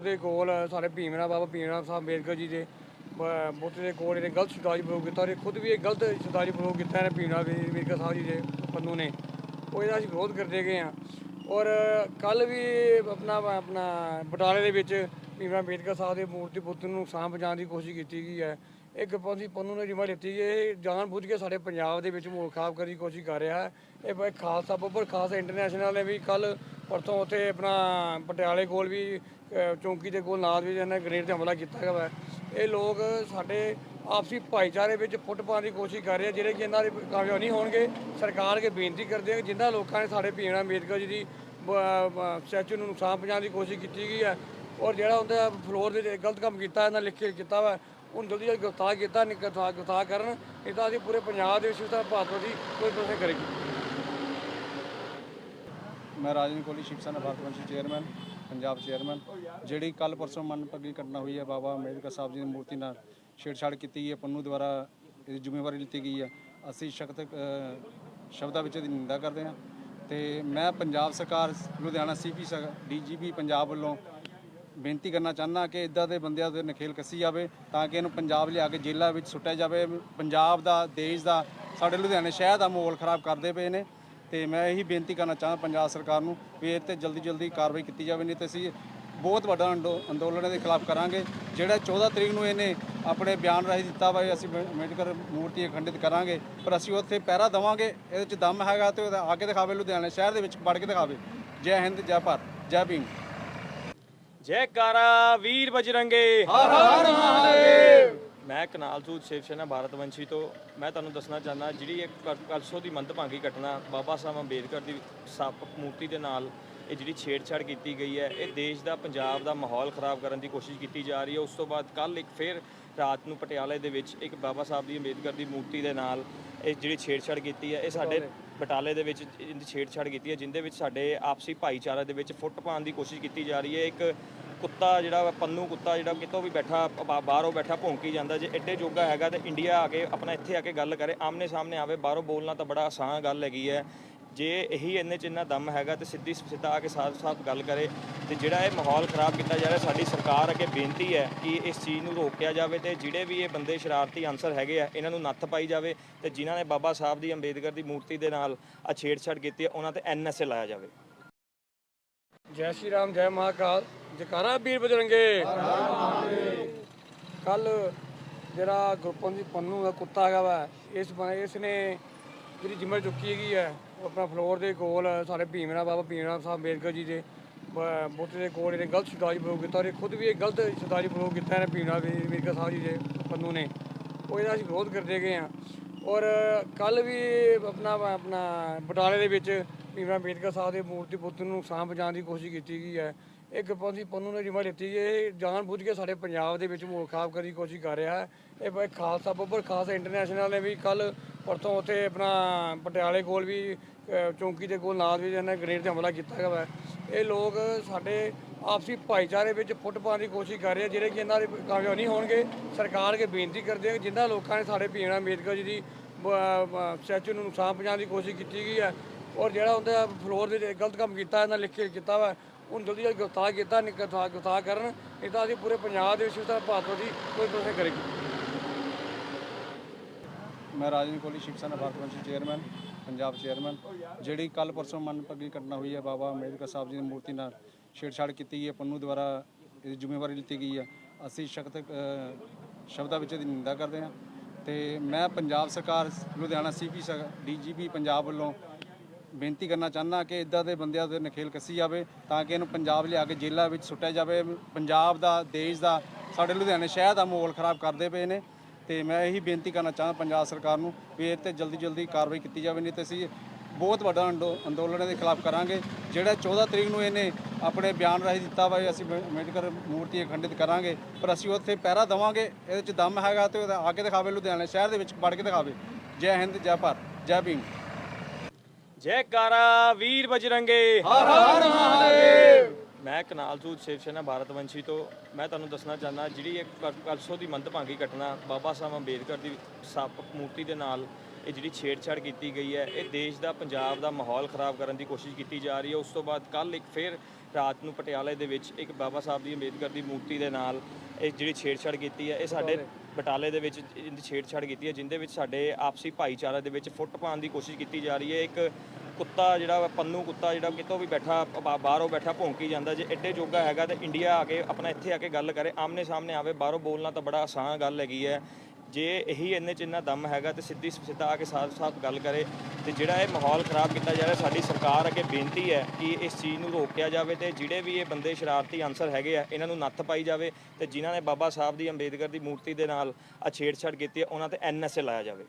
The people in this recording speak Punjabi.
ਦੇ ਕੋਲ ਸਾਡੇ ਭੀਮਰਾ ਬਾਬਾ ਭੀਮਰਾ ਸਾਹਿਬ ਅੰਬੇਦਕਰ ਜੀ ਦੇ ਬੁੱਤ ਦੇ ਕੋਲ ਇਹਨੇ ਗਲਤ ਸ਼ਬਦਾਂ ਪ੍ਰਯੋਗ ਕੀਤਾ ਔਰ ਇਹ ਖੁਦ ਵੀ ਇਹ ਗਲਤ ਸ਼ਬਦਾਂ ਪ੍ਰਯੋਗ ਕੀਤਾ ਇਹਨੇ ਭੀਮਰਾ ਵੀ- ਅੰਬੇਦਕਰ ਸਾਹਿਬ ਜੀ ਦੇ ਪੰਨੂ ਨੇ। ਉਹ ਇਹਦਾ ਅਸੀਂ ਵਿਰੋਧ ਕਰਦੇ ਗਏ ਆ ਔਰ ਕੱਲ ਵੀ ਆਪਣਾ ਆਪਣਾ ਬਟਾਲੇ ਦੇ ਵਿੱਚ ਭੀਮਰਾ ਅੰਬੇਦਕਰ ਸਾਹਿਬ ਦੇ ਮੂਰਤੀ ਪੁੱਤ ਨੂੰ ਨੁਕਸਾਨ ਪਹੁੰਚਾਉਣ ਦੀ ਕੋਸ਼ਿਸ਼ ਕੀਤੀ ਗਈ ਹੈ। ਇੱਕ ਪੰਜੀ ਪੰਨੂ ਨੇ ਜਿਮਾ ਲਿੱਤੀ ਗਈ ਇਹ ਜਾਣ ਬੁੱਝ ਕੇ ਸਾਡੇ ਪੰਜਾਬ ਦੇ ਵਿੱਚ ਮਾਹੌਲ ਖਰਾਬ ਕਰਨ ਦੀ ਕੋਸ਼ਿਸ਼ ਕਰ ਰਿਹਾ ਹੈ। ਇਹ ਬ- ਖਾਲਸਾ ਬੱਬਰ ਖਾਲਸਾ ਇੰਟਰਨੈਸ਼ਨਲ ਨੇ ਵੀ ਕੱਲ ਪਰਸੋਂ ਉੱਥੇ ਆਪਣਾ ਪਟਿਆਲੇ ਕੋਲ ਵੀ ਅ, ਚੌਂਕੀ ਦੇ ਕੋਲ ਨਾਲ ਵੀ ਇਹਨਾਂ ਗ੍ਰੇਡ ਤੇ ਹਮਲਾ ਕੀਤਾ ਗਿਆ ਵਾ। ਇਹ ਲੋਕ ਸਾਡੇ ਆਪਸੀ ਭਾਈਚਾਰੇ ਵਿੱਚ ਫੁੱਟ ਪਾਉਣ ਦੀ ਕੋਸ਼ਿਸ਼ ਕਰ ਰਹੇ ਆ ਜਿਹੜੇ ਕਿ ਇਹਨਾਂ ਦੇ ਕਾਮਯਾਬ ਨਹੀਂ ਹੋਣਗੇ। ਸਰਕਾਰ ਅੱਗੇ ਬੇਨਤੀ ਕਰਦੇ ਆ ਕਿ ਜਿਨ੍ਹਾਂ ਲੋਕਾਂ ਨੇ ਸਾਡੇ ਭੀਮਰਾਵ ਅੰਬੇਦਕਰ ਜੀ ਦੀ ਸਟੈਚੂ ਨੂੰ ਨੁਕਸਾਨ ਪਹੁੰਚਾਉਣ ਦੀ ਕੋਸ਼ਿਸ਼ ਕੀਤੀ ਗਈ ਹੈ ਔਰ ਜਿਹੜਾ ਉਹਦਾ ਫਲੋਰ ਦੇ ਗਲਤ ਕੰਮ ਕੀਤਾ ਇਹਨਾਂ ਲਿਖ ਕੇ ਕੀਤਾ ਵਾ ਉਹਨੂੰ ਜਲਦੀ ਜਲਦੀ ਗ੍ਰਿਫਤਾਰ ਕੀਤਾ, ਨਹੀਂ ਗ੍ਰਿਫਤਾਰ ਗ੍ਰਿਫਤਾਰ ਕਰਨ ਇਹ ਤਾਂ ਅਸੀਂ ਪੂਰੇ ਪੰਜਾਬ ਦੇ ਵਿੱਚ ਇਸ ਤਰ੍ਹਾਂ ਭਾਰਤ ਦੀ ਕੋਈ ਕੋਸ਼ਿਸ਼ ਕਰੇਗੀ। ਮੈਂ ਰਾਜਨ ਕੋਹਲੀ, ਸ਼ਿਵ ਸੈਨਾ, ਭਾਰਤ ਵੰਸ਼ ਚੇਅਰਮੈਨ, ਪੰਜਾਬ ਚੇਅਰਮੈਨ। ਜਿਹੜੀ ਕੱਲ ਪਰਸੋਂ ਮਨਪੱਗੀ ਘਟਨਾ ਹੋਈ ਹੈ, ਬਾਬਾ ਅੰਬੇਦਕਰ ਸਾਹਿਬ ਜੀ ਦੀ ਮੂਰਤੀ ਨਾਲ ਛੇੜਛਾੜ ਕੀਤੀ ਗਈ ਹੈ, ਪੰਨੂ ਦੁਆਰਾ ਇਹਦੀ ਜ਼ਿੰਮੇਵਾਰੀ ਲਿੱਤੀ ਗਈ ਹੈ। ਅਸੀਂ ਸ਼ਕਤ ਸ਼ਬਦਾਂ ਵਿੱਚ ਇਹਦੀ ਨਿੰਦਾ ਕਰਦੇ ਹਾਂ। ਤੇ ਮੈਂ ਪੰਜਾਬ ਸਰਕਾਰ, ਲੁਧਿਆਣਾ ਸੀਪੀ ਡੀਜੀਪੀ ਪੰਜਾਬ ਵੱਲੋਂ ਬੇਨਤੀ ਕਰਨਾ ਚਾਹੁੰਦਾ ਕਿ ਇਦਾਂ ਦੇ ਬੰਦਿਆਂ ਦੇ ਨਖੇਲ ਕੱਸੀ ਜਾਵੇ ਤਾਂ ਕਿ ਇਹਨੂੰ ਪੰਜਾਬ ਲਿਆ ਕੇ ਜੇਲ੍ਹਾਂ ਵਿੱਚ ਸੁੱਟਿਆ ਜਾਵੇ। ਪੰਜਾਬ ਦਾ, ਦੇਸ਼ ਦਾ, ਸਾਡੇ ਲੁਧਿਆਣੇ ਸ਼ਹਿਰ ਦਾ ਮਾਹੌਲ ਖਰਾਬ ਕਰਦੇ ਪਏ ਨੇ ਤੇ ਮੈਂ ਇਹੀ ਬੇਨਤੀ ਕਰਨਾ ਚਾਹੁੰਦਾ ਪੰਜਾਬ ਸਰਕਾਰ ਨੂੰ ਵੀ ਇਹ ਤੇ ਜਲਦੀ ਜਲਦੀ ਕਾਰਵਾਈ ਕੀਤੀ ਜਾਵੇ, ਨਹੀਂ ਤੇ ਅਸੀਂ ਬਹੁਤ ਵੱਡਾ ਅੰਦੋ- ਅੰਦੋਲਨ ਦੇ ਖਿਲਾਫ ਕਰਾਂਗੇ। ਜਿਹੜਾ 14 ਤਰੀਕ ਨੂੰ ਇਹਨੇ ਆਪਣੇ ਬਿਆਨ ਰਾਹੀਂ ਦਿੱਤਾ ਵਾ ਅਸੀਂ ਅੰਬੇਡਕਰ ਮੂਰਤੀ ਅਖੰਡਿਤ ਕਰਾਂਗੇ, ਪਰ ਅਸੀਂ ਉੱਥੇ ਪਹਿਰਾ ਦੇਵਾਂਗੇ, ਇਹਦੇ ਵਿੱਚ ਦਮ ਹੈਗਾ ਤੇ ਆ ਕੇ ਦਿਖਾਵੇ, ਲੁਧਿਆਣਾ ਸ਼ਹਿਰ ਦੇ ਵਿੱਚ ਵੜ ਕੇ ਦਿਖਾਵੇ। ਜੈ ਹਿੰਦ, ਜੈ ਭਾਰਤ, ਜੈ ਭੀਮ। ਜੈਕਾਰਾ ਵੀਰ ਬਜਰੰਗੇ। ਹਰ ਹਰ ਮਹਾਦੇਵ। ਮੈਂ ਕਨਾਲ ਸੂਦ ਸ਼ਿਵ ਸੈਨਾ ਭਾਰਤ ਵੰਸ਼ੀ ਤੋਂ। ਮੈਂ ਤੁਹਾਨੂੰ ਦੱਸਣਾ ਚਾਹੁੰਦਾ ਜਿਹੜੀ ਇੱਕ ਪਰਸੋਂ ਦੀ ਮੰਦਭਾਗੀ ਘਟਨਾ ਬਾਬਾ ਸਾਹਿਬ ਅੰਬੇਦਕਰ ਦੀ ਸੱਪ ਮੂਰਤੀ ਦੇ ਨਾਲ ਇਹ ਜਿਹੜੀ ਛੇੜਛਾੜ ਕੀਤੀ ਗਈ ਹੈ ਇਹ ਦੇਸ਼ ਦਾ ਪੰਜਾਬ ਦਾ ਮਾਹੌਲ ਖਰਾਬ ਕਰਨ ਦੀ ਕੋਸ਼ਿਸ਼ ਕੀਤੀ ਜਾ ਰਹੀ ਹੈ। ਉਸ ਤੋਂ ਬਾਅਦ ਕੱਲ ਇੱਕ ਫਿਰ ਰਾਤ ਨੂੰ ਪਟਿਆਲੇ ਦੇ ਵਿੱਚ ਇੱਕ ਬਾਬਾ ਸਾਹਿਬ ਦੀ ਅੰਬੇਦਕਰ ਦੀ ਮੂਰਤੀ ਦੇ ਨਾਲ ਇਹ ਜਿਹੜੀ ਛੇੜਛਾੜ ਕੀਤੀ ਹੈ ਇਹ ਸਾਡੇ ਬਟਾਲੇ ਦੇ ਵਿੱਚ ਛੇੜਛਾੜ ਕੀਤੀ ਹੈ ਜਿੰਦੇ ਵਿੱਚ ਸਾਡੇ ਆਪਸੀ ਭਾਈਚਾਰੇ ਦੇ ਵਿੱਚ ਫੁੱਟ ਪਾਉਣ ਦੀ ਕੋਸ਼ਿਸ਼ ਕੀਤੀ ਜਾ ਰਹੀ ਹੈ। ਇੱਕ ਕੁੱਤਾ ਜਿਹੜਾ ਵਾ, ਪੰਨੂ ਕੁੱਤਾ ਜਿਹੜਾ ਕਿਤੋਂ ਵੀ ਬੈਠਾ ਬਾ- ਬਾਹਰੋਂ ਬੈਠਾ ਭੌਂਕੀ ਜਾਂਦਾ ਜੇ ਐਡੇ ਜੋਗਾ ਹੈਗਾ ਤੇ ਇੰਡੀਆ ਆ ਕੇ ਆਪਣਾ ਇੱਥੇ ਆ ਕੇ ਗੱਲ ਕਰੇ ਆਮਨੇ ਸਾਹਮਣੇ ਆਵੇ ਬਾਹਰੋਂ ਬੋਲਣਾ ਤਾਂ ਬੜਾ ਆਸਾਨ ਗੱਲ ਹੈਗੀ ਹੈ। ਜੇ ਇਹੀ ਇੰਨੇ ਚ ਇੰਨਾ ਦਮ ਹੈਗਾ ਤੇ ਸਿੱਧੀ ਸਿੱਧਾ ਆ ਕੇ ਸਾਫ਼-ਸਾਫ਼ ਗੱਲ ਕਰੇ ਤੇ ਜਿਹੜਾ ਇਹ ਮਾਹੌਲ ਖਰਾਬ ਕੀਤਾ ਜਾ ਰਿਹਾ ਸਾਡੀ ਸਰਕਾਰ ਅੱਗੇ ਬੇਨਤੀ ਹੈ ਕਿ ਇਸ ਚੀਜ਼ ਨੂੰ ਰੋਕਿਆ ਜਾਵੇ ਤੇ ਜਿਹੜੇ ਵੀ ਇਹ ਬੰਦੇ ਸ਼ਰਾਰਤੀ ਅਨਸਰ ਹੈਗੇ ਆ ਇਹਨਾਂ ਨੂੰ ਨੱਥ ਪਾਈ ਜਾਵੇ ਤੇ ਜਿਨ੍ਹਾਂ ਨੇ ਬਾਬਾ ਸਾਹਿਬ ਦੀ ਅੰਬੇਦਕਰ ਦੀ ਮੂਰਤੀ ਦੇ ਨਾਲ ਆ ਛੇੜਛਾੜ ਕੀਤੀ ਹੈ ਉਹਨਾਂ ਤੇ ਐਨਐਸਏ ਲਾਇਆ ਜਾਵੇ। ਜੈ ਸ਼੍ਰੀ ਰਾਮ ਜੈ ਮਹਾਕਾਲ। ਜਕਾਰਾ ਵੀਰ ਬਜਰੰਗੇ। ਕੱਲ ਜਿਹੜਾ ਗੁਰਪੰਥ ਦੀ ਪੰਨੂ ਦਾ ਕੁੱਤਾ ਹੈਗਾ ਵਾ, ਇਸ ਬ- ਇਸ ਨੇ ਜਿਹੜੀ ਜ਼ਿੰਮੇਵਾਰੀ ਚੁੱਕੀ ਹੈਗੀ ਹੈ, ਉਹ ਆਪਣਾ ਫਲੋਰ ਦੇ ਕੋਲ ਸਾਡੇ ਭੀਮਰਾ ਬਾਬਾ ਭੀਮਰਾ ਸਾਹਿਬ ਅੰਬੇਦਕਰ ਜੀ ਦੇ, ਬ- ਦੇ ਕੋਲ ਇਹਨੇ ਗਲਤ ਸ਼ਬਦਾਂ ਪ੍ਰਯੋਗ ਕੀਤਾ ਔਰ ਇਹ ਖੁਦ ਵੀ ਇਹ ਗਲਤ ਸ਼ਬਦਾਂ ਪ੍ਰਯੋਗ ਕੀਤਾ ਇਹਨੇ ਭੀਮਰਾ ਵੀ- ਅੰਬੇਦਕਰ ਸਾਹਿਬ ਜੀ ਦੇ ਪੰਨੂ ਨੇ। ਉਹ ਇਹਦਾ ਅਸੀਂ ਵਿਰੋਧ ਕਰਦੇ ਗਏ ਆ ਔਰ ਕੱਲ ਵੀ ਆਪਣਾ ਆਪਣਾ ਬਟਾਲੇ ਦੇ ਵਿੱਚ ਭੀਮਰਾ ਅੰਬੇਦਕਰ ਸਾਹਿਬ ਦੇ ਮੂਰਤੀ ਪੁੱਤ ਨੂੰ ਨੁਕਸਾਨ ਜਾਣ ਦੀ ਕੋਸ਼ਿਸ਼ ਕੀਤੀ ਗਈ ਹੈ। ਇੱਕ ਪੰਜੀ ਪੰਨੂ ਨੇ ਜਿਮਾ ਲਿੱਤੀ ਇਹ ਜਾਣ ਬੁੱਝ ਕੇ ਸਾਡੇ ਪੰਜਾਬ ਦੇ ਵਿੱਚ ਮੋਲ ਖਰਾਬ ਕਰਨ ਦੀ ਕੋਸ਼ਿਸ਼ ਕਰ ਰਿਹਾ ਹੈ। ਇਹ ਬ- ਖਾਲਸਾ ਬੱਬਰ ਖਾਲਸਾ ਇੰਟਰਨੈਸ਼ਨਲ ਨੇ ਵੀ ਕੱਲ ਪਰਸੋਂ ਉੱਥੇ ਆਪਣਾ ਪਟਿਆਲੇ ਕੋਲ ਵੀ ਚੌਂਕੀ ਦੇ ਕੋਲ ਨਾਲ ਵੀ ਇਹਨਾਂ ਗ੍ਰੇਡ ਤੇ ਹਮਲਾ ਕੀਤਾ ਗਿਆ ਵਾ। ਇਹ ਲੋਕ ਸਾਡੇ ਆਪਸੀ ਭਾਈਚਾਰੇ ਵਿੱਚ ਫੁੱਟ ਪਾਉਣ ਦੀ ਕੋਸ਼ਿਸ਼ ਕਰ ਰਹੇ ਜਿਹੜੇ ਕਿ ਇਹਨਾਂ ਦੇ ਕਾਮਯਾਬ ਨਹੀਂ ਹੋਣਗੇ। ਸਰਕਾਰ ਅੱਗੇ ਬੇਨਤੀ ਕਰਦੇ ਆ ਜਿਨ੍ਹਾਂ ਲੋਕਾਂ ਨੇ ਸਾਡੇ ਭੀਮਰਾਵ ਅੰਬੇਦਕਰ ਜੀ ਦੀ ਸਟੈਚੂ ਨੂੰ ਨੁਕਸਾਨ ਪਹੁੰਚਾਉਣ ਦੀ ਕੋਸ਼ਿਸ਼ ਕੀਤੀ ਗਈ ਹੈ ਔਰ ਜਿਹੜਾ ਉਹਦਾ ਫਲੋਰ ਦੇ ਗਲਤ ਕੰਮ ਕੀਤਾ, ਇਹਨਾਂ ਲਿਖ ਕੇ ਕੀਤਾ ਵਾ ਉਹਨੂੰ ਜਲਦੀ ਜਲਦੀ ਗ੍ਰਿਫਤਾਰ ਕੀਤਾ ਨਹੀਂ ਗ੍ਰਿਫਤਾਰ ਕਰਨ ਇਹ ਤਾਂ ਅਸੀਂ ਪੂਰੇ ਪੰਜਾਬ ਦੇ ਵਿੱਚ ਇਸ ਤਰ੍ਹਾਂ ਭਾਰਤ ਦੀ ਕੋਈ ਕੋਸ਼ਿਸ਼ ਕਰੇਗੀ। ਮੈਂ ਰਾਜਨ ਕੋਹਲੀ, ਸ਼ਿਵ ਸੈਨਾ, ਭਾਰਤ ਵੰਸ਼ ਚੇਅਰਮੈਨ, ਪੰਜਾਬ ਚੇਅਰਮੈਨ। ਜਿਹੜੀ ਕੱਲ ਪਰਸੋਂ ਮਨਪੱਗੀ ਘਟਨਾ ਹੋਈ ਹੈ, ਬਾਬਾ ਅੰਬੇਦਕਰ ਸਾਹਿਬ ਜੀ ਦੀ ਮੂਰਤੀ ਨਾਲ ਛੇੜਛਾੜ ਕੀਤੀ ਗਈ ਹੈ, ਪੰਨੂ ਦੁਆਰਾ ਇਹਦੀ ਜ਼ਿੰਮੇਵਾਰੀ ਲਿੱਤੀ ਗਈ ਹੈ। ਅਸੀਂ ਸ਼ਕਤ ਸ਼ਬਦਾਂ ਵਿੱਚ ਇਹਦੀ ਨਿੰਦਾ ਕਰਦੇ ਹਾਂ। ਤੇ ਮੈਂ ਪੰਜਾਬ ਸਰਕਾਰ, ਲੁਧਿਆਣਾ ਸੀਪੀ ਡੀਜੀਪੀ ਪੰਜਾਬ ਵੱਲੋਂ ਬੇਨਤੀ ਕਰਨਾ ਚਾਹੁੰਦਾ ਕਿ ਇਦਾਂ ਦੇ ਬੰਦਿਆਂ ਦੇ ਨਖੇਲ ਕੱਸੀ ਜਾਵੇ ਤਾਂ ਕਿ ਇਹਨੂੰ ਪੰਜਾਬ ਲਿਆ ਕੇ ਜੇਲ੍ਹਾਂ ਵਿੱਚ ਸੁੱਟਿਆ ਜਾਵੇ। ਪੰਜਾਬ ਦਾ, ਦੇਸ਼ ਦਾ, ਸਾਡੇ ਲੁਧਿਆਣੇ ਸ਼ਹਿਰ ਦਾ ਮਾਹੌਲ ਖਰਾਬ ਕਰਦੇ ਪਏ ਨੇ ਤੇ ਮੈਂ ਇਹੀ ਬੇਨਤੀ ਕਰਨਾ ਚਾਹਾਂ ਪੰਜਾਬ ਸਰਕਾਰ ਨੂੰ ਵੀ ਇਹ ਤੇ ਜਲਦੀ ਜਲਦੀ ਕਾਰਵਾਈ ਕੀਤੀ ਜਾਵੇ, ਨਹੀਂ ਤੇ ਅਸੀਂ ਬਹੁਤ ਵੱਡਾ ਅੰਦੋ- ਅੰਦੋਲਨ ਦੇ ਖਿਲਾਫ ਕਰਾਂਗੇ। ਜਿਹੜਾ 14 ਤਰੀਕ ਨੂੰ ਇਹਨੇ ਆਪਣੇ ਬਿਆਨ ਰਾਹੀਂ ਦਿੱਤਾ ਵਾ ਅਸੀਂ ਅੰਬੇਡਕਰ ਮੂਰਤੀ ਅਖੰਡਿਤ ਕਰਾਂਗੇ, ਪਰ ਅਸੀਂ ਉੱਥੇ ਪਹਿਰਾ ਦੇਵਾਂਗੇ, ਇਹਦੇ ਵਿੱਚ ਦਮ ਹੈਗਾ ਤੇ ਆ ਕੇ ਦਿਖਾਵੇ, ਲੁਧਿਆਣਾ ਸ਼ਹਿਰ ਦੇ ਵਿੱਚ ਵੜ ਕੇ ਦਿਖਾਵੇ। ਜੈ ਹਿੰਦ, ਜੈ ਭਾਰਤ, ਜੈ ਭੀਮ। ਜੈਕਾਰਾ ਵੀਰ ਬਜਰੰਗੇ। ਹਰ ਹਰ ਮਹਾਦੇਵ। ਮੈਂ ਕਨਾਲ ਸੂਦ ਸ਼ਿਵ ਸੈਨਾ ਭਾਰਤ ਵੰਸ਼ੀ ਤੋਂ। ਮੈਂ ਤੁਹਾਨੂੰ ਦੱਸਣਾ ਚਾਹੁੰਦਾ ਜਿਹੜੀ ਇੱਕ ਪਰ- ਪਰਸੋਂ ਦੀ ਮੰਦਭਾਗੀ ਘਟਨਾ ਬਾਬਾ ਸਾਹਿਬ ਅੰਬੇਦਕਰ ਦੀ ਸੱਪ ਮੂਰਤੀ ਦੇ ਨਾਲ ਇਹ ਜਿਹੜੀ ਛੇੜਛਾੜ ਕੀਤੀ ਗਈ ਹੈ ਇਹ ਦੇਸ਼ ਦਾ ਪੰਜਾਬ ਦਾ ਮਾਹੌਲ ਖਰਾਬ ਕਰਨ ਦੀ ਕੋਸ਼ਿਸ਼ ਕੀਤੀ ਜਾ ਰਹੀ ਹੈ। ਉਸ ਤੋਂ ਬਾਅਦ ਕੱਲ ਇੱਕ ਫਿਰ ਰਾਤ ਨੂੰ ਪਟਿਆਲੇ ਦੇ ਵਿੱਚ ਇੱਕ ਬਾਬਾ ਸਾਹਿਬ ਦੀ ਅੰਬੇਦਕਰ ਦੀ ਮੂਰਤੀ ਦੇ ਨਾਲ ਇਹ ਜਿਹੜੀ ਛੇੜਛਾੜ ਕੀਤੀ ਹੈ ਇਹ ਸਾਡੇ ਬਟਾਲੇ ਦੇ ਵਿੱਚ ਇਹਦੀ ਛੇੜਛਾੜ ਕੀਤੀ ਹੈ ਜਿੰਦੇ ਵਿੱਚ ਸਾਡੇ ਆਪਸੀ ਭਾਈਚਾਰੇ ਦੇ ਵਿੱਚ ਫੁੱਟ ਪਾਉਣ ਦੀ ਕੋਸ਼ਿਸ਼ ਕੀਤੀ ਜਾ ਰਹੀ ਹੈ। ਇੱਕ ਕੁੱਤਾ ਜਿਹੜਾ ਪੰਨੂ ਕੁੱਤਾ ਜਿਹੜਾ ਕਿਤੋਂ ਵੀ ਬੈਠਾ ਬਾਹਰੋਂ ਬੈਠਾ ਭੌਂਕੀ ਜਾਂਦਾ ਜੇ ਐਡੇ ਜੋਗਾ ਹੈਗਾ ਤੇ ਇੰਡੀਆ ਆ ਕੇ ਆਪਣਾ ਇੱਥੇ ਆ ਕੇ ਗੱਲ ਕਰੇ ਆਮਨੇ ਸਾਹਮਣੇ ਆਵੇ ਬਾਹਰੋਂ ਬੋਲਣਾ ਤਾਂ ਬੜਾ ਆਸਾਨ ਗੱਲ ਹੈਗੀ ਹੈ। ਜੇ ਇਹੀ ਇੰਨੇ ਚ ਇੰਨਾ ਦਮ ਹੈਗਾ ਤੇ ਸਿੱਧੀ ਸਿੱਧਾ ਆ ਕੇ ਸਾਫ਼-ਸਾਫ਼ ਗੱਲ ਕਰੇ ਤੇ ਜਿਹੜਾ ਇਹ ਮਾਹੌਲ ਖਰਾਬ ਕੀਤਾ ਜਾ ਰਿਹਾ, ਸਾਡੀ ਸਰਕਾਰ ਅੱਗੇ ਬੇਨਤੀ ਹੈ ਕਿ ਇਸ ਚੀਜ਼ ਨੂੰ ਰੋਕਿਆ ਜਾਵੇ ਤੇ ਜਿਹੜੇ ਵੀ ਇਹ ਬੰਦੇ ਸ਼ਰਾਰਤੀ ਅਨਸਰ ਹੈਗੇ ਆ, ਇਹਨਾਂ ਨੂੰ ਨੱਥ ਪਾਈ ਜਾਵੇ ਤੇ ਜਿਨ੍ਹਾਂ ਨੇ ਬਾਬਾ ਸਾਹਿਬ ਦੀ ਅੰਬੇਦਕਰ ਦੀ ਮੂਰਤੀ ਦੇ ਨਾਲ ਆ ਛੇੜਛਾੜ ਕੀਤੀ ਹੈ, ਉਹਨਾਂ ਤੇ ਐਨਐਸਏ ਲਾਇਆ ਜਾਵੇ।